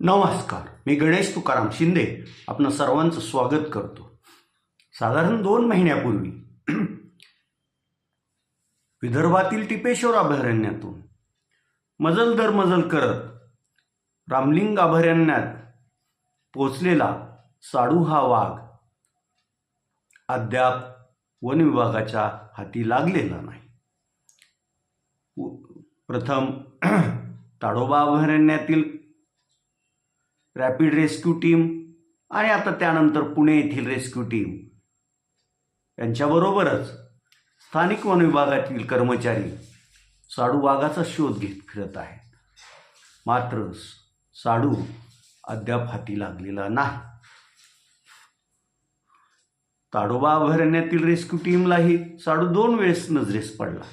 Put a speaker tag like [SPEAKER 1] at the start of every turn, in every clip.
[SPEAKER 1] नमस्कार. मी गणेश तुकाराम शिंदे. आपण सर्वांचं स्वागत करतो. साधारण दोन महिन्यापूर्वी विदर्भातील टिपेश्वर अभयारण्यातून मजल दर मजल करत रामलिंग अभयारण्यात पोचलेला साडू हा वाघ अद्याप वन विभागाच्या हाती लागलेला नाही. प्रथम ताडोबा अभयारण्यातील रॅपिड रेस्क्यू टीम आणि आता त्यानंतर पुणे येथील रेस्क्यू टीम यांच्याबरोबरच स्थानिक वन विभागातील कर्मचारी साडू वाघाचा शोध घेत फिरत आहेत. मात्र साडू अद्याप हाती लागलेला नाही. ताडोबा अभयारण्यातील रेस्क्यू टीमलाही साडू दोन वेळेस नजरेस पडला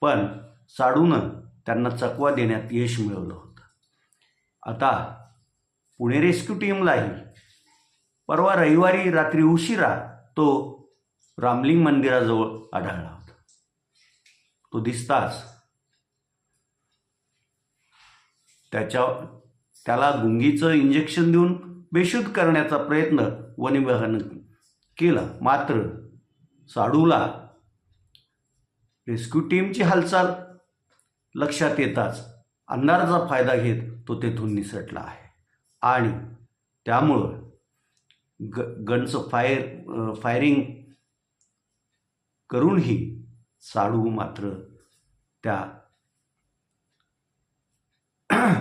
[SPEAKER 1] पण साडूनं त्यांना चकवा देण्यात यश मिळवलं होतं. आता पुणे रेस्क्यू टीमलाही परवा रविवारी रात्री उशिरा तो रामलिंग मंदिराजवळ आढळला होता. तो दिसताच त्याच्या त्याला गुंगीचं इंजेक्शन देऊन बेशुद्ध करण्याचा प्रयत्न वन केला. मात्र साडूला रेस्क्यू टीमची हालचाल लक्षात येताच अंधाराचा फायदा घेत तो तेथून निसटला आहे. आणि त्यामुळं ग गनचं फायर फायरिंग करूनही साडू मात्र त्या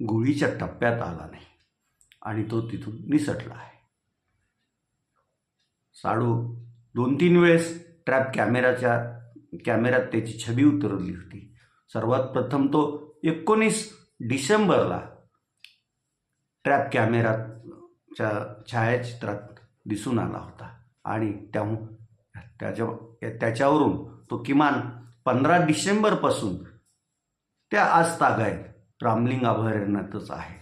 [SPEAKER 1] गोळीच्या टप्प्यात आला नाही आणि तो तिथून निसटला आहे. साडू दोन तीन वेळेस ट्रॅप कॅमेराच्या कॅमेऱ्यात त्याची छबी उतरवली होती. सर्वात प्रथम तो एकोणीस डिसेंबरला ट्रॅप कॅमेराच्या छायाचित्रात दिसून आला होता. आणि त्या त्याच्या त्याच्यावरून तो किमान पंधरा डिसेंबरपासून त्या आज तागायत रामलिंग अभयारण्यातच आहे.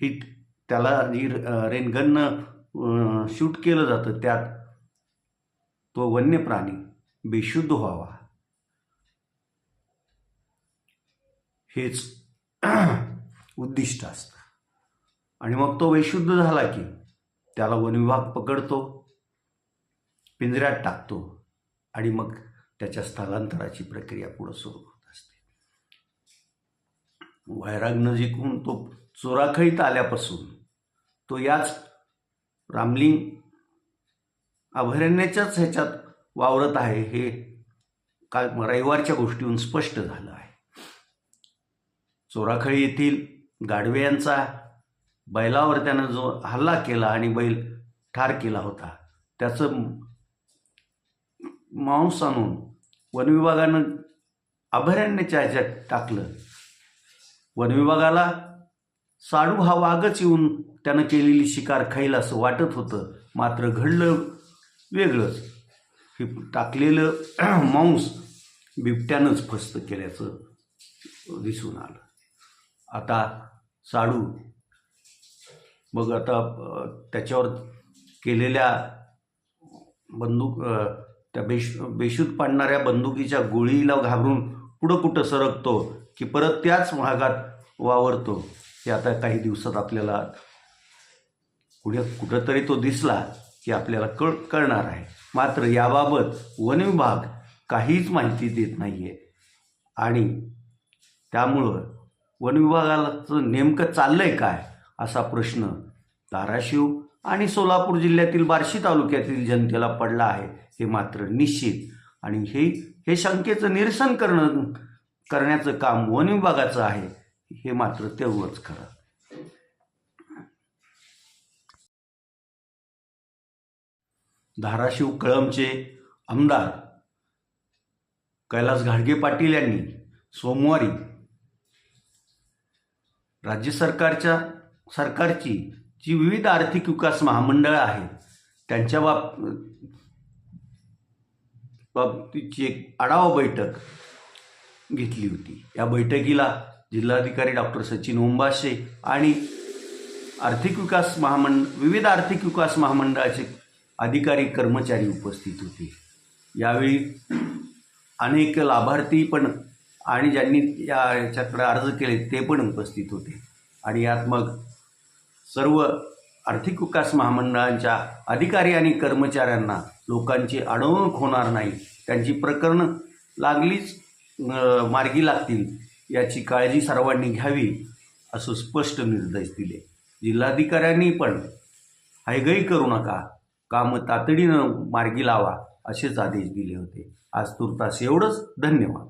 [SPEAKER 1] ही त्याला जी रेनगननं शूट केलं जातं. त्यात तो वन्य प्राणी बेशुद्ध व्हावा. हेच उद्दिष्ट असतं. आणि मग तो बेशुद्ध झाला की त्याला वनविभाग पकडतो पिंजऱ्यात टाकतो आणि मग त्याच्या स्थलांतराची प्रक्रिया पुढं सुरू होत असते. वैराग्न जिंकून तो चोराखळीत आल्यापासून तो याच रामलिंग अभयारण्याच्याच ह्याच्यात वावरत आहे हे काल रविवारच्या गोष्टीहून स्पष्ट झालं आहे. चोराखळी येथील गाडवे यांचा बैलावर त्यानं जो हल्ला केला आणि बैल ठार केला होता त्याचं मांस आणून वनविभागानं अभयारण्याच्या ह्याच्यात टाकलं. वनविभागाला साडू हा वाघच येऊन त्यानं केलेली शिकार खाईल असं वाटत होतं मात्र घडलं वेगळंच. हे टाकलेलं मांस बिबट्यानंच फस्त केल्याचं दिसून आलं. आता साडू. मग आता त्याच्यावर केलेल्या बंदूक त्या बेश बेशूत पाडणाऱ्या बंदुकीच्या गोळीला घाबरून पुढं कुठं सरकतो की परत त्याच भागात वावरतो हे आता काही दिवसात आपल्याला कुठे कुठंतरी तो दिसला की आपल्याला कळ कळणार आहे. मात्र याबाबत वन विभाग काहीच माहिती देत नाही आहे आणि त्यामुळं वनविभागाचं नेमकं चाललं आहे काय असा प्रश्न धाराशिव आणि सोलापूर जिल्ह्यातील बार्शी तालुक्यातील जनतेला पडला आहे हे मात्र निश्चित. आणि हे हे शंकेचं निरसन करणं करण्याचं काम वन विभागाचं आहे हे मात्र तेवढंच खरं. धाराशिव कळमचे आमदार कैलास घाडगे पाटील यांनी सोमवारी राज्य सरकारच्या सरकारची जी विविध आर्थिक विकास महामंडळं आहेत त्यांच्या बाब बाबतीची एक आढावा बैठक घेतली होती. या बैठकीला जिल्हाधिकारी डॉक्टर सचिन ओंबाशे आणि आर्थिक विकास महामंड विविध आर्थिक विकास महामंडळाचे अधिकारी कर्मचारी उपस्थित होते. यावेळी अनेक लाभार्थी पण आणि ज्यांनी या याच्याकडे अर्ज केले ते पण उपस्थित होते. आणि यात मग सर्व आर्थिक विकास महामंडळांच्या अधिकारी आणि कर्मचाऱ्यांना लोकांची अडवणूक होणार नाही त्यांची प्रकरणं लागलीच मार्गी लागतील याची काळजी सर्वांनी घ्यावी असं स्पष्ट निर्देश दिले. जिल्हाधिकाऱ्यांनी पण हैगई करू नका कामं तातडीनं मार्गी लावा असेच आदेश दिले होते. आज तुर्तास एवढंच. धन्यवाद.